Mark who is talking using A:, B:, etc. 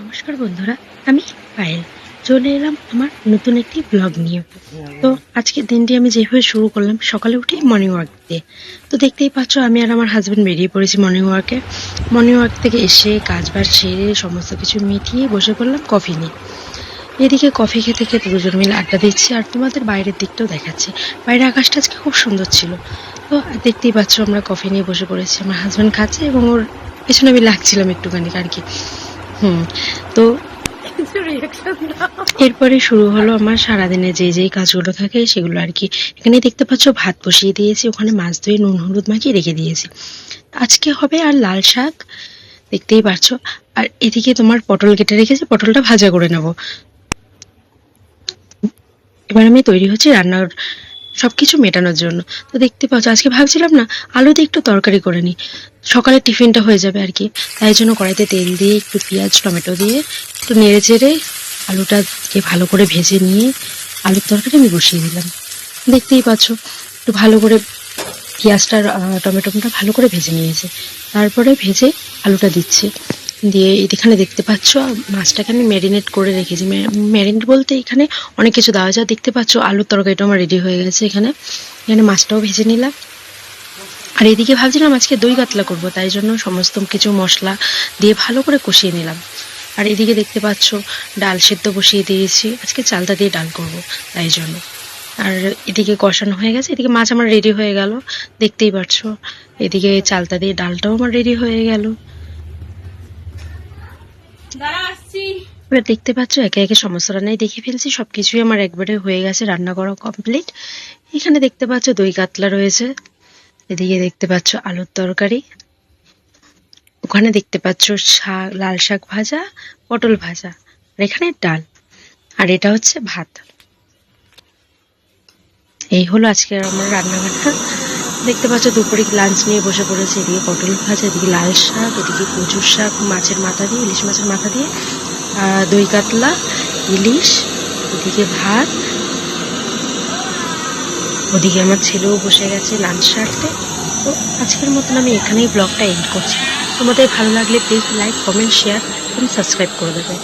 A: নমস্কার বন্ধুরা, আমি পায়েল। চলে এলাম আমার নতুন একটি ব্লগ নিয়ে। তো আজকের দিনটি আমি যেভাবে শুরু করলাম, সকালে উঠে মর্নিং ওয়াক দিয়ে। তো দেখতেই পাচ্ছ, আমি আর আমার হাজব্যান্ড বেরিয়ে পড়েছি মর্নিং ওয়াকে মর্নিং ওয়াক থেকে এসে কাজ বাজ সেরে সমস্ত কিছু মিটিয়ে বসে পড়লাম কফি নিয়ে। এদিকে কফি খেতে খেতে দুজন মিলে আড্ডা দিচ্ছি আর তোমাদের বাইরের দিকটাও দেখাচ্ছি। বাইরের আকাশটা আজকে খুব সুন্দর ছিল। তো দেখতেই পাচ্ছ, আমরা কফি নিয়ে বসে পড়েছি। আমার হাজব্যান্ড খাচ্ছে এবং ওর পেছনে আমি লাগছিলাম একটুখানি আর কি। হুম। তো এরপরে শুরু হলো আমার সারাদিনে যে যেই কাজগুলো থাকে সেগুলো আর কি। এখানে দেখতে পাচ্ছ ভাত বসিয়ে দিয়েছি ওখানে মাছ ধুয়ে নুন হলুদ মাখিয়ে রেখে দিয়েছি। আজকে হবে আর লাল শাক দেখতেই পাচ্ছ। আর এদিকে তোমার পটল কেটে রেখেছি পটলটা ভাজা করে নেব। এবার আমি তৈরি হচ্ছি রান্নার সবকিছু মেটানোর জন্য। তো দেখতে পাচ্ছ আজকে ভাবছিলাম না আলু দিয়ে একটু তরকারি করে নিই। সকালে টিফিনটা হয়ে যাবে আর কি। তাই জন্য কড়াইতে তেল দিয়ে একটু পেঁয়াজ, টমেটো দিয়ে একটু নেড়ে চেড়ে আলুটাকে ভালো করে ভেজে নিয়ে আলুর তরকারি আমি বসিয়ে দিলাম। দেখতেই পাচ্ছ, একটু ভালো করে পেঁয়াজটা টমেটোটা ভালো করে ভেজে নিয়েছে। তারপরে ভেজে আলুটা দিচ্ছি। দিয়ে এখানে দেখতে পাচ্ছ, মাছটাকে আমি ম্যারিনেট করে রেখেছি। ম্যারিনেট বলতে এখানে অনেক কিছু দেওয়া যায় দেখতে পাচ্ছ, আলুর তরকারিটা আমার রেডি হয়ে গেছে এখানে। এখানে মাছটাও ভেজে নিলাম। আর এদিকে ভাবছিলাম আজকে দই কাতলা করব তাই জন্য সমস্ত কিছু মশলা দিয়ে ভালো করে কষিয়ে নিলাম। আর এদিকে দেখতে পাচ্ছ ডাল সেদ্ধ বসিয়ে দিয়েছি আজকে চালটা দিয়ে ডাল করব তাই জন্য। আর এদিকে কষানো হয়ে গেছে এদিকে মাছ আমার রেডি হয়ে গেল দেখতেই পাচ্ছ। এদিকে চালটা দিয়ে ডালটাও আমার রেডি হয়ে গেল। এবার দেখতে পাচ্ছ একে একে সমস্ত রান্নাই দেখে ফেলছি সবকিছুই আমার একবারে হয়ে গেছে রান্না করা কমপ্লিট এখানে দেখতে পাচ্ছ দই কাতলা রয়েছে। এদিকে দেখতে পাচ্ছ আলুর তরকারি। ওখানে দেখতে পাচ্ছ শাক, লাল শাক ভাজা, পটল ভাজা, আর এখানে ডাল, আর এটা হচ্ছে ভাত। এই হলো আজকে আমার রান্নাঘরটা। দেখতে পাচ্ছ দুপুরে লাঞ্চ নিয়ে বসে পড়েছে, এদিকে পটল ভাজা, এদিকে লাল শাক, এদিকে কচুর শাক, মাছের মাথা দিয়ে, ইলিশ মাছের মাথা দিয়ে দই কাতলা, ইলিশ, এদিকে ভাত ওদিকে আমার ছেলেও বসে গেছে লাঞ্চ সারতে। তো আজকের মতন আমি এখানেই ব্লগটা এন্ড করছি। তোমাদের ভালো লাগলে প্লিজ লাইক কমেন্ট শেয়ার এবং সাবস্ক্রাইব করে দেবে।